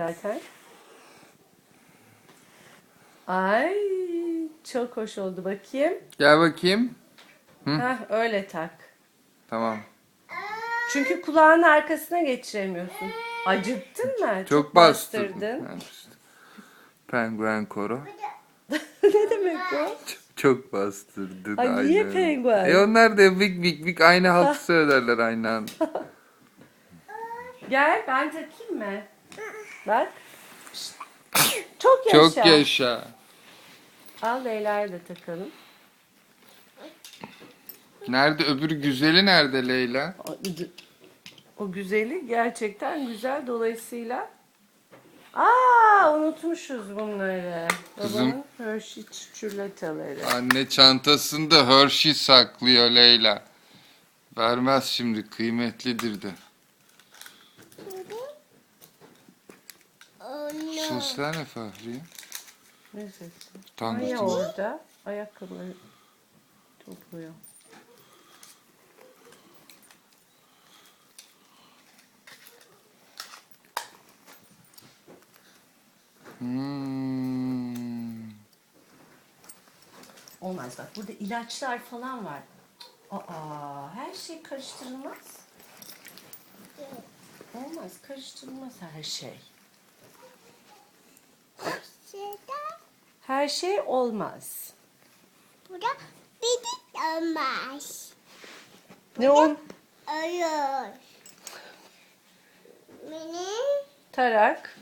zaten. Ay çok hoş oldu bakayım. Gel bakayım. Hı? Heh, öyle tak. Tamam. Çünkü kulağın arkasına geçiremiyorsun. Acıktın mı? Çok, çok bastırdın. bastırdın. Penguen koro. ne demek bu? Çok bastırdın. Ay aynen. niye penguen? E onlar da vik vik vik aynı haltı söylerler aynı anda. Gel ben takayım mı? Bak. Çok yaşa. Çok yaşa. Al Leyla'ya da takalım. Nerede öbür güzeli nerede Leyla? O, o güzeli gerçekten güzel dolayısıyla. Aa unutmuşuz bunları. Kızım. Babanın Hershey çikolataları. Anne çantasında Hershey saklıyor Leyla. Vermez şimdi kıymetlidir de. Sesler ne Fahriye? Ne sesi? Tanrı Aya orada ayakkabıları topluyor. Hmm. Olmaz bak burada ilaçlar falan var. Aa, her şey karıştırılmaz. Olmaz karıştırılmaz her şey şeyden Her şey olmaz. bu da bedik olmaz. Ne ol? Olur. Benim Tarak.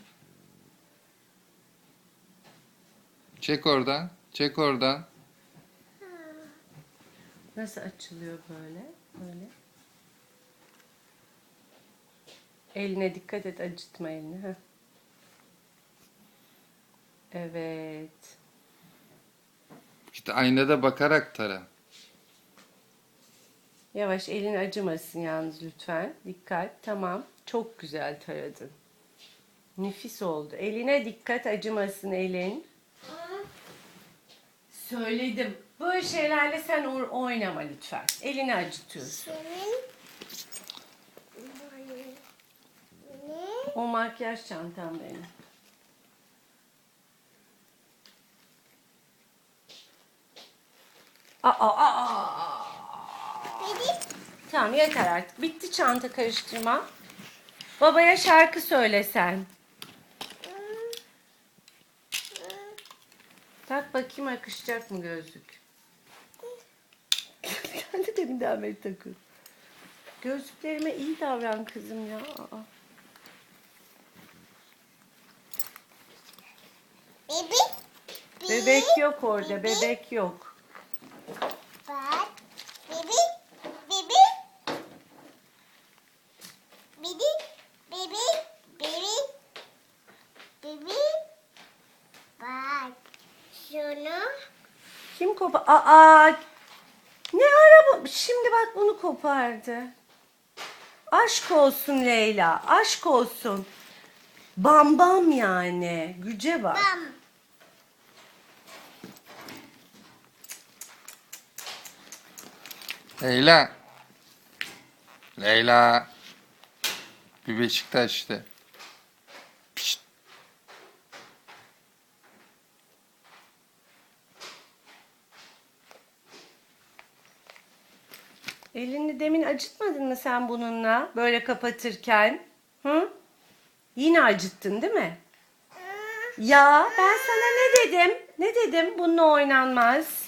Çek oradan. Çek oradan. Nasıl açılıyor böyle? Böyle. Eline dikkat et acıtma elini. Heh. Evet. İşte aynada bakarak tara. Yavaş elin acımasın yalnız lütfen. Dikkat. Tamam. Çok güzel taradın. Nefis oldu. Eline dikkat acımasın elin. Söyledim. Böyle şeylerle sen oynama lütfen. Elini acıtıyorsun. Senin O makyaj çantam benim. Aa, aa, aa. Tamam yeter artık. Bitti çanta karıştırma. Babaya şarkı söylesen. Tak bakayım akışacak mı gözlük? Sen de deminden beri takın. Gözlüklerime iyi davran kızım ya. Aa. Bebek. Bebek yok orada. Bebek yok. Bak. Bibi. Bibi. Bibi. Bibi. Bibi. Bibi. Bak. Şunu. Kim kopar? Aa. Ne araba? Şimdi bak bunu kopardı. Aşk olsun Leyla. Aşk olsun. Bam bam yani. Güce bak. Bam. Leyla. Leyla. Bir Beşiktaş işte. Pişt. Elini demin acıtmadın mı sen bununla böyle kapatırken? Hı? Yine acıttın değil mi? Ya ben sana ne dedim? Ne dedim? Bununla oynanmaz.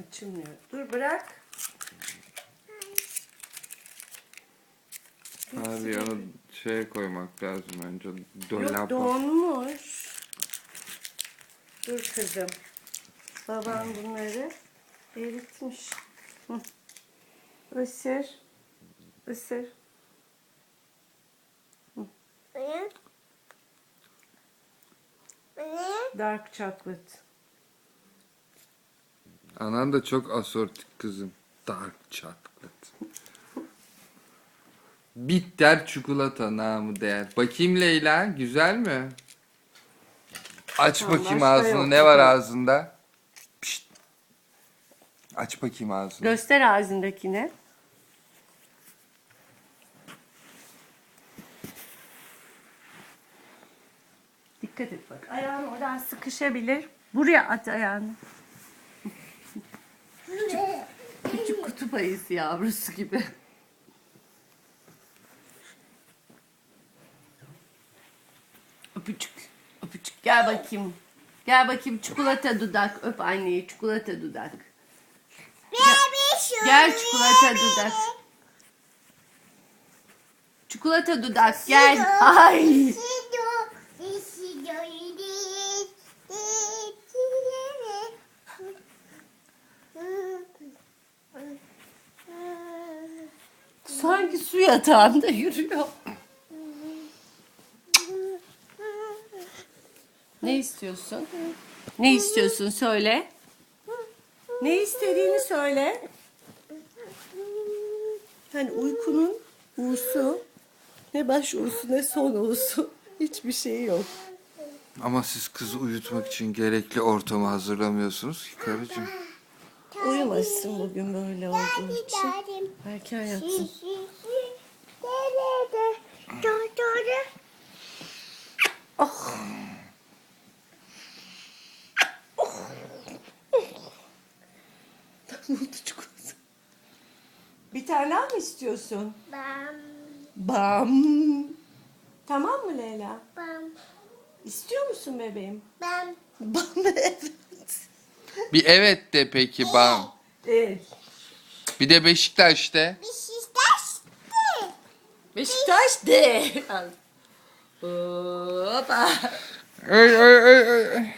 Açılmıyor. Dur bırak. Abi onu şeye koymak lazım önce. Yok Dolaba. donmuş. Dur kızım. Babam bunları eritmiş. Hı. Isır. Isır. Ne? Ne? Dark chocolate. Anan da çok asortik kızım. Dark chocolate. Bitter çikolata namı değer. Bakayım Leyla güzel mi? Aç Tamam, bakayım başka ağzını. yok. Ne var ağzında? Pişt. Aç bakayım ağzını. Göster ağzındakini. Dikkat et bak. Ayağın oradan sıkışabilir. Buraya at ayağını. Kutup ayısı yavrusu gibi. Öpücük. Öpücük. Gel bakayım. Gel bakayım çikolata dudak. Öp anneyi çikolata dudak. Şu. Gel çikolata dudak. Çikolata dudak gel. Ay. Su yatağında yürüyor. Ne istiyorsun? Ne istiyorsun söyle. Ne istediğini söyle. Hani uykunun uğusu ne baş uğusu ne son uğusu hiçbir şey yok. Ama siz kızı uyutmak için gerekli ortamı hazırlamıyorsunuz ki karıcığım. Uyumasın bugün böyle olduğu için. Erken yatsın. Ne oldu çikolata? Bir tane daha mı istiyorsun? Bam Bam. Tamam mı Leyla? bam İstiyor musun bebeğim? bam. Bam evet. Bir evet de peki bam. Evet. Bir de Beşiktaş'ta. Beşiktaş'tı. Beşiktaş de. Hoppa. Ay ay ay ay. ay.